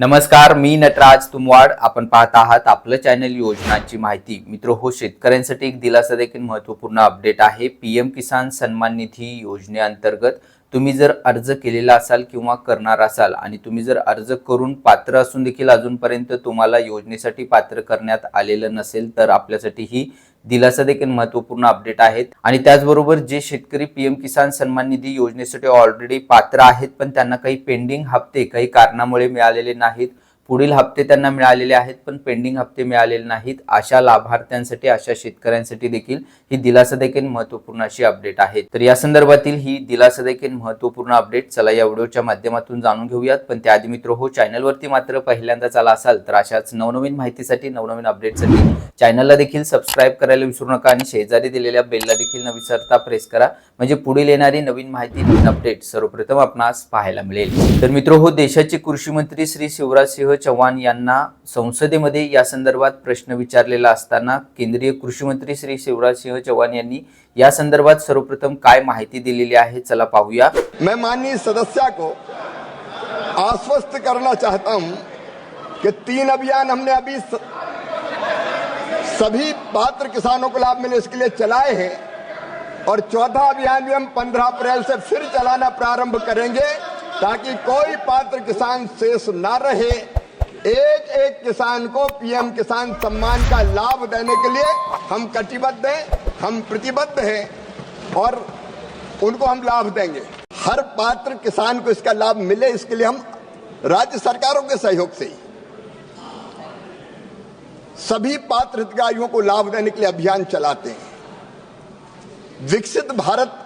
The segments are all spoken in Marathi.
नमस्कार मी नटराज तुमवाड. आपण पाहत आहात आपलं चॅनल योजनांची माहिती. मित्र हो शेतकऱ्यांसाठी एक दिलासा देखील महत्त्वपूर्ण अपडेट आहे. पीएम किसान सन्मान निधी योजनेअंतर्गत तुम्ही जर अर्ज केलेला असाल किंवा करणार असाल आणि तुम्ही जर अर्ज करून पात्र असून देखील अजूनपर्यंत तुम्हाला योजनेसाठी पात्र करण्यात आलेलं नसेल तर आपल्यासाठी ही दिलासा देखील महत्त्वपूर्ण अपडेट आहेत. आणि त्याचबरोबर जे शेतकरी पीएम किसान सन्मान निधी योजनेसाठी ऑलरेडी पात्र आहेत पण त्यांना काही पेंडिंग हप्ते काही कारणामुळे मिळालेले नाहीत. पुढील हप्ते त्यांना मिळालेले आहेत पण पेंडिंग हप्ते मिळालेले नाहीत. अशा लाभार्थ्यांसाठी अशा शेतकऱ्यांसाठी देखील ही दिलासा देखील महत्त्वपूर्ण अशी अपडेट आहे. तर या संदर्भातील ही दिलासा देखील महत्त्वपूर्ण अपडेट चला या व्हिडिओच्या माध्यमातून जाणून घेऊयात. पण त्याआधी मित्र हो चॅनलवरती मात्र पहिल्यांदाच आला असाल तर अशाच नवनवीन माहितीसाठी नवनवीन अपडेटसाठी चॅनलला देखील सबस्क्राईब करायला विसरू नका आणि शेजारी दिलेल्या बेलला देखील न विसरता प्रेस करा. म्हणजे पुढील येणारी नवीन माहिती नवीन अपडेट सर्वप्रथम आपणास पाहायला मिळेल. तर मित्र हो देशाचे कृषी मंत्री श्री शिवराज सिंह चौहान यांना संसदेमध्ये या संदर्भात प्रश्न विचारलेला असताना केंद्रीय कृषी मंत्री श्री शिवराज सिंह चौहान यांनी या संदर्भात सर्वप्रथम काय माहिती दिलेली आहे चला पाहूया. मैं माननीय सदस्या को आश्वस्त करना चाहता हूँ कि तीन अभियान हमने अभी स- सभी पात्र किसानों को लाभ मिले इसके लिए चलाए हैं और चौथा अभियान भी हम 15 अप्रैल से फिर चलाना प्रारंभ करेंगे ताकि कोई पात्र किसान शेष ना रहे। एक एक किसान को पीएम किसान सम्मान का लाभ देने के लिए हम कटिबद्ध हैं, हम प्रतिबद्ध हैं और उनको हम लाभ देंगे। हर पात्र किसान को इसका लाभ मिले, इसके लिए हम राज्य सरकारों के सहयोग से ही सभी पात्र हितग्राहियों को लाभ देने के लिए अभियान चलाते हैं। विकसित भारत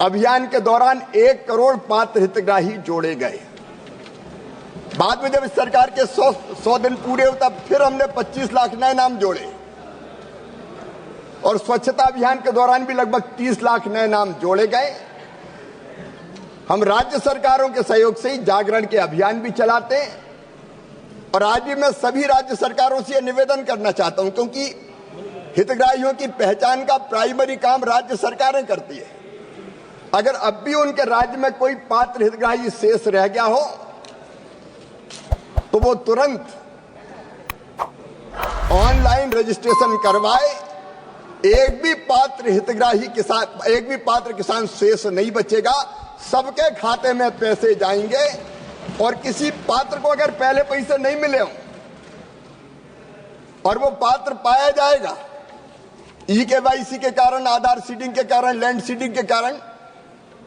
अभियान के दौरान एक करोड़ पात्र हितग्राही जोड़े गए बाद में जब इस सरकार के सौ सौ दिन पूरे हुए, तब फिर हमने 25 लाख नए नाम जोड़े। और स्वच्छता अभियान के दौरान भी लगभग 30 लाख नए नाम जोड़े गए। हम राज्य सरकारों के सहयोग से ही जागरण के अभियान भी चलाते हैं। और आज भी मैं सभी राज्य सरकारों से निवेदन करना चाहता हूँ, क्योंकि हितग्राहियों की पहचान का प्राइमरी काम राज्य सरकारें करती है। अगर अब भी उनके राज्य में कोई पात्र हितग्राही शेष रह गया हो तो वो तुरंत ऑनलाइन रजिस्ट्रेशन करवाए। एक भी पात्र हितग्राही किसान, एक भी पात्र किसान शेष नहीं बचेगा। सबके खाते में पैसे जाएँगे और किसी पात्र को अगर पहले पैसे नहीं मिले हों और वो पात्र पाया जाएगा ई के वाई के कारण, आधार सीडिंग के कारण, लैंड सीडिंग के कारण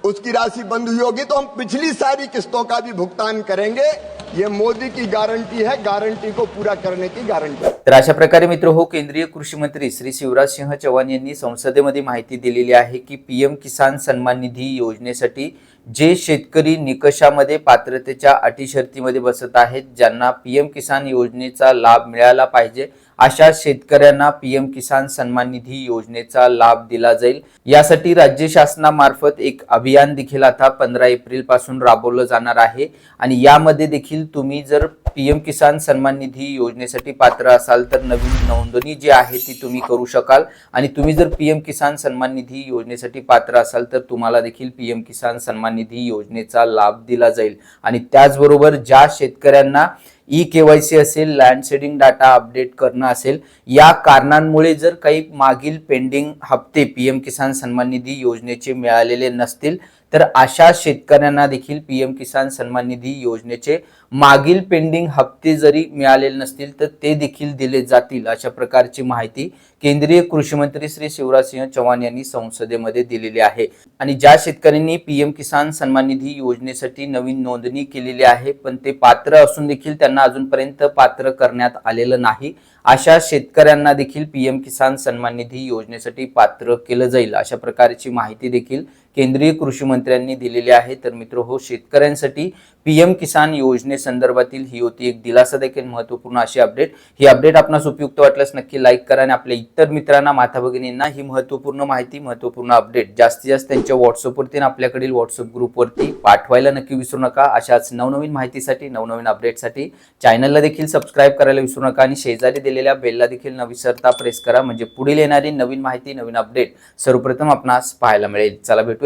उसकी राशि बंद हुई होगी तो हम पिछली सारी किस्तों का भी भुगतान करेंगे। ये मोदी की गारंटी है गारंटी को पूरा करने की गारंटी। तर अशा प्रकारे मित्र हो केंद्रीय कृषी मंत्री श्री शिवराज सिंह चौहान यांनी संसदेमध्ये माहिती दिलेली आहे की पीएम किसान सन्मान निधी योजनेसाठी जे शेतकरी निकषामध्ये पात्रतेच्या अटी शर्तीमध्ये बसत आहेत ज्यांना पीएम किसान योजनेचा लाभ मिळाला पाहिजे अशा शेतकऱ्यांना पीएम किसान सन्मान निधी योजनेचा लाभ दिला जाईल. यासाठी राज्य शासनामार्फत एक अभियान देखील आता पंधरा एप्रिलपासून राबवलं जाणार आहे. आणि यामध्ये देखील तुम्ही जर पीएम किसान सन्मान निधी योजनेसाठी पात्र असाल तर नवीन नोंदणी जी आहे ती तुम्ही करू शकाल. आणि तुम्ही जर पीएम किसान सन्मान निधी योजनेसाठी पात्र असाल तर तुम्हाला देखील पीएम किसान सन्मान निधी योजनेचा लाभ दिला जाईल. आणि त्याचबरोबर ज्या शेतकऱ्यांना ई केवायसी असेल लँड सेडिंग डाटा अपडेट करणं असेल या कारणांमुळे जर काही मागील पेंडिंग हप्ते पीएम किसान सन्मान निधी योजनेचे मिळालेले नसतील तर अशा शेतकऱ्यांना देखील पीएम किसान सन्मान निधी योजनेचे मागील पेंडिंग हप्ते जरी मिळालेले नसतील तर ते देखील दिले जातील अशा प्रकारची माहिती केंद्रीय कृषी मंत्री श्री शिवराजसिंह चौहान यांनी संसदेमध्ये दिलेली आहे. आणि ज्या शेतकऱ्यांनी पीएम किसान सन्मान निधी योजनेसाठी नवीन नोंदणी केलेली आहे पण ते पात्र असून देखील त्यांना अजूनपर्यंत पात्र करण्यात आलेलं नाही. अशा शेतकऱ्यांना देखील पीएम किसान सन्मान निधी योजनेसाठी पात्र केलं जाईल अशा प्रकारची माहिती देखील केंद्रीय कृषी मंत्र्यांनी दिलेले आहे. तर मित्र हो शेतकऱ्यांसाठी पीएम किसान योजनेसंदर्भातील ही होती एक दिलासा देखील महत्त्वपूर्ण अशी अपडेट ही अपडेट आपणास उपयुक्त वाटल्यास नक्की लाईक करा आणि आपल्या इतर मित्रांना माता भगिनींना ही महत्त्वपूर्ण माहिती महत्त्वपूर्ण अपडेट जास्तीत जास्त त्यांच्या व्हॉट्सअपवरती आणि आपल्याकडील व्हॉट्सअप ग्रुपवरती पाठवायला नक्की विसरू नका. अशाच नवनवीन माहितीसाठी नवनवीन अपडेटसाठी चॅनलला देखील सबस्क्राईब करायला विसरू नका आणि शेजारी दिलेल्या बेलला देखील न विसरता प्रेस करा. म्हणजे पुढील येणारी नवीन माहिती नवीन अपडेट सर्वप्रथम आपणास पाहायला मिळेल. चला भेटू